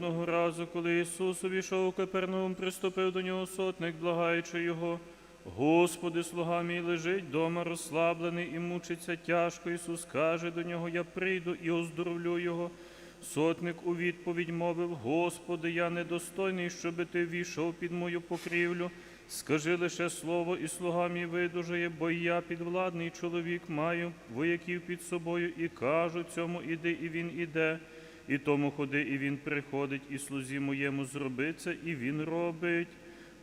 Одного разу, коли Ісус увійшов у Капернаум, приступив до нього сотник, благаючи його. Господи, слуга мій лежить дома розслаблений і мучиться тяжко. Ісус каже до нього: Я прийду і оздоровлю його. Сотник у відповідь мовив: Господи, я недостойний, щоби ти війшов під мою покрівлю. Скажи лише слово, і слуга мій видужає, бо я підвладний чоловік маю вояків під собою, і кажу цьому іди, і він іде. І тому ходи, і він приходить, і слузі моєму зроби це, і він робить.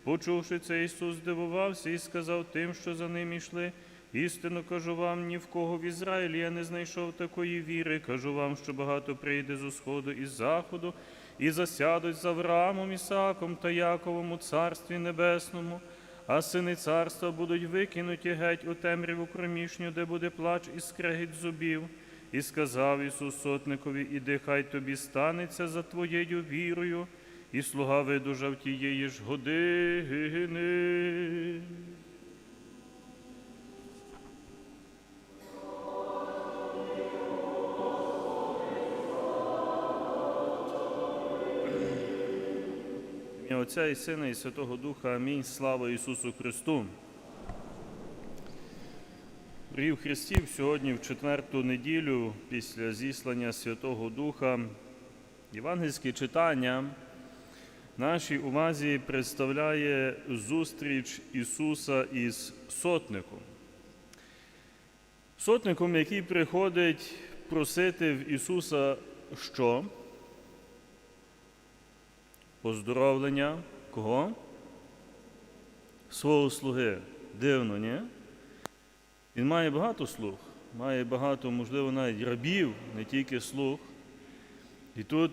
Почувши це, Ісус здивувався і сказав тим, що за ним йшли. Істинно кажу вам, ні в кого в Ізраїлі я не знайшов такої віри. Кажу вам, що багато прийде з усходу і з заходу, і засядуть з Авраамом, Ісааком та Яковом у Царстві Небесному, а сини царства будуть викинуті геть у темряву кромішню, де буде плач і скрегіт зубів. І сказав Ісус сотникові, іди, хай тобі станеться за твоєю вірою, і слуга видужав тієї ж години. Отця і Сина і Святого Духа. Амінь. Слава Ісусу Христу. Дорогі Христів, сьогодні в четверту неділю після зіслання Святого Духа євангельське читання нашій увазі представляє зустріч Ісуса із сотником. Сотником, який приходить просити в Ісуса що? Поздоровлення кого? Свого слуги. Дивно, ні? Він має багато слуг, має багато, можливо, навіть рабів, не тільки слуг. І тут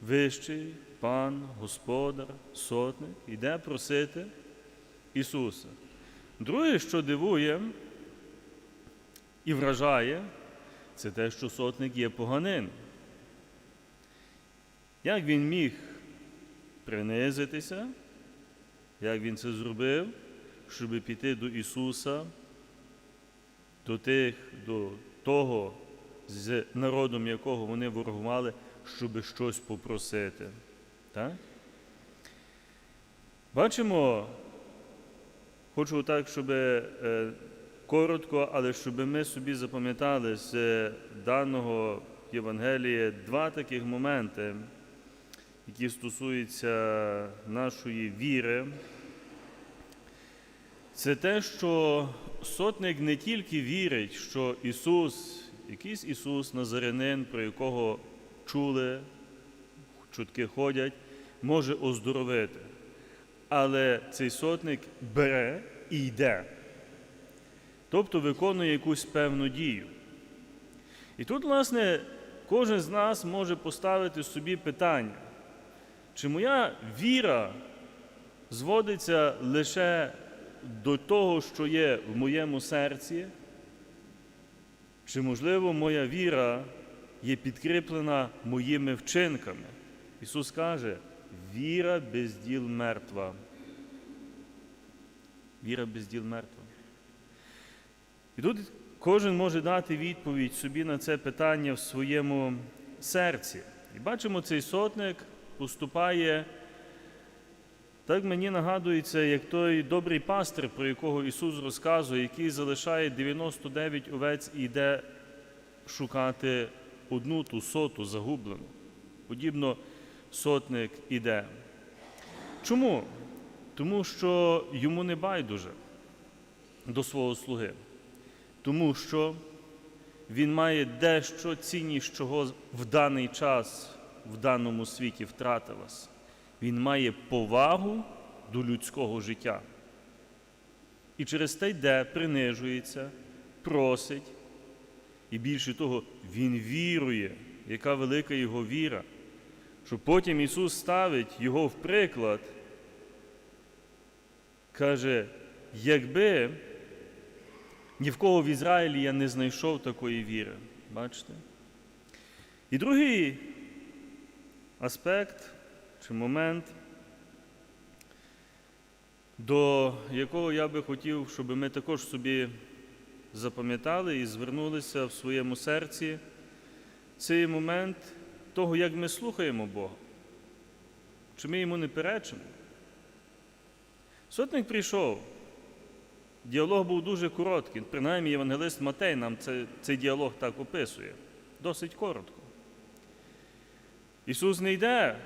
вищий пан, господар, сотник йде просити Ісуса. Друге, що дивує і вражає, це те, що сотник є поганин. Як він міг принизитися, як він це зробив, щоб піти до Ісуса, до тих, до того, з народом якого вони ворогували, щоб щось попросити. Так? Бачимо, хочу так, щоб е, коротко, але щоб ми собі запам'ятали з даного Євангелія два таких моменти, які стосуються нашої віри. Це те, що сотник не тільки вірить, що Ісус, якийсь Ісус Назарянин, про якого чули, чутки ходять, може оздоровити. Але цей сотник бере і йде. Тобто виконує якусь певну дію. І тут, власне, кожен з нас може поставити собі питання, чи моя віра зводиться лише до того, що є в моєму серці, чи, можливо, моя віра є підкріплена моїми вчинками. Ісус каже, віра без діл мертва. Віра без діл мертва. І тут кожен може дати відповідь собі на це питання в своєму серці. І бачимо, цей сотник поступає. Так мені нагадується, як той добрий пастир, про якого Ісус розказує, який залишає 99 овець і йде шукати одну ту соту загублену. Подібно сотник іде. Чому? Тому що йому не байдуже до свого слуги. Тому що він має дещо цінність, чого в даний час в даному світі втратилось. Він має повагу до людського життя. І через те йде, принижується, просить. І більше того, він вірує, яка велика його віра, що потім Ісус ставить його в приклад, каже, якби ні в кого в Ізраїлі я не знайшов такої віри. Бачите? І другий аспект чи момент, до якого я би хотів, щоб ми також собі запам'ятали і звернулися в своєму серці, це момент того, як ми слухаємо Бога, чи ми йому не перечимо. Сотник прийшов. Діалог був дуже короткий, принаймні євангелист Матей нам це, цей діалог так описує. Досить коротко. Ісус не йде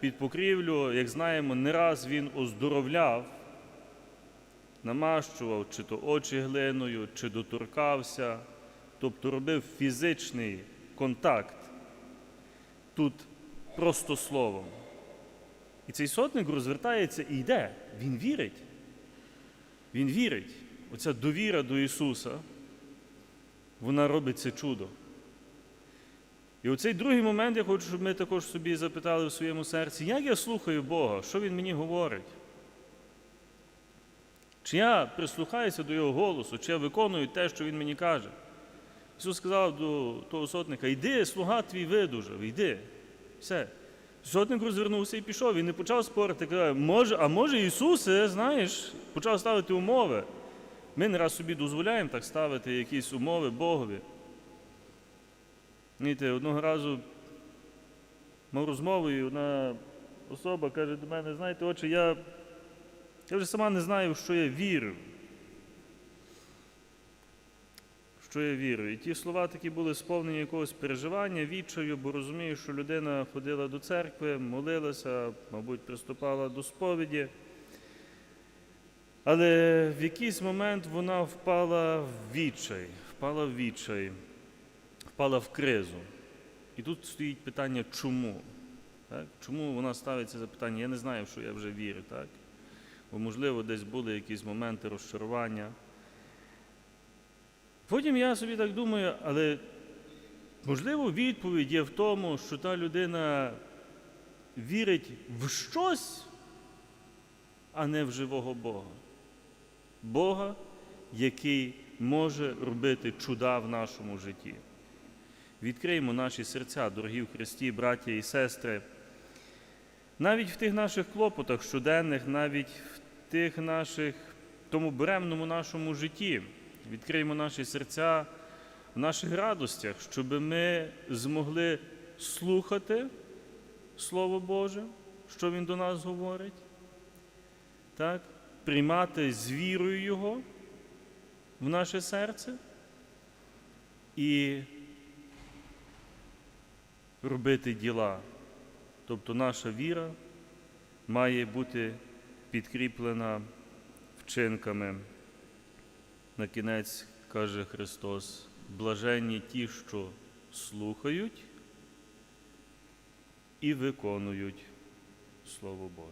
під покрівлю, як знаємо, не раз Він оздоровляв, намащував чи то очі глиною, чи доторкався, тобто робив фізичний контакт тут просто словом. І цей сотник розвертається і йде. Він вірить. Він вірить. Оця довіра до Ісуса, вона робить це чудо. І оцей другий момент я хочу, щоб ми також собі запитали в своєму серці, як я слухаю Бога, що Він мені говорить? Чи я прислухаюся до Його голосу, чи я виконую те, що Він мені каже? Ісус сказав до того сотника: йди, слуга твій видужав, йди. Все. Сотник розвернувся і пішов. Він не почав спорити, каже, може, а може Ісусе, знаєш, почав ставити умови. Ми не раз собі дозволяємо так ставити якісь умови Богові. Знаєте, одного разу мав розмову, і одна особа каже до мене, знаєте, отче, я, я вже сама не знаю, в що я вірю. В Що я вірю. І ті слова такі були сповнені якогось переживання, відчаю, бо розумію, що людина ходила до церкви, молилася, мабуть, приступала до сповіді. Але в якийсь момент вона впала в відчай, впала в відчай, впала в кризу. І тут стоїть питання, чому? Так? Чому вона ставить це запитання? Я не знаю, що я вже вірю. Так? Бо, можливо, десь були якісь моменти розчарування. Потім я собі так думаю, але можливо відповідь є в тому, що та людина вірить в щось, а не в живого Бога. Бога, який може робити чуда в нашому житті. Відкриємо наші серця, дорогі в Христі, браття і сестри. Навіть в тих наших клопотах щоденних, навіть в тих наших, тому буремному нашому житті, відкриємо наші серця в наших радостях, щоб ми змогли слухати Слово Боже, що Він до нас говорить, так? приймати з вірою Його в наше серце і робити діла. Тобто наша віра має бути підкріплена вчинками. На кінець каже Христос, блаженні ті, що слухають і виконують Слово Боже.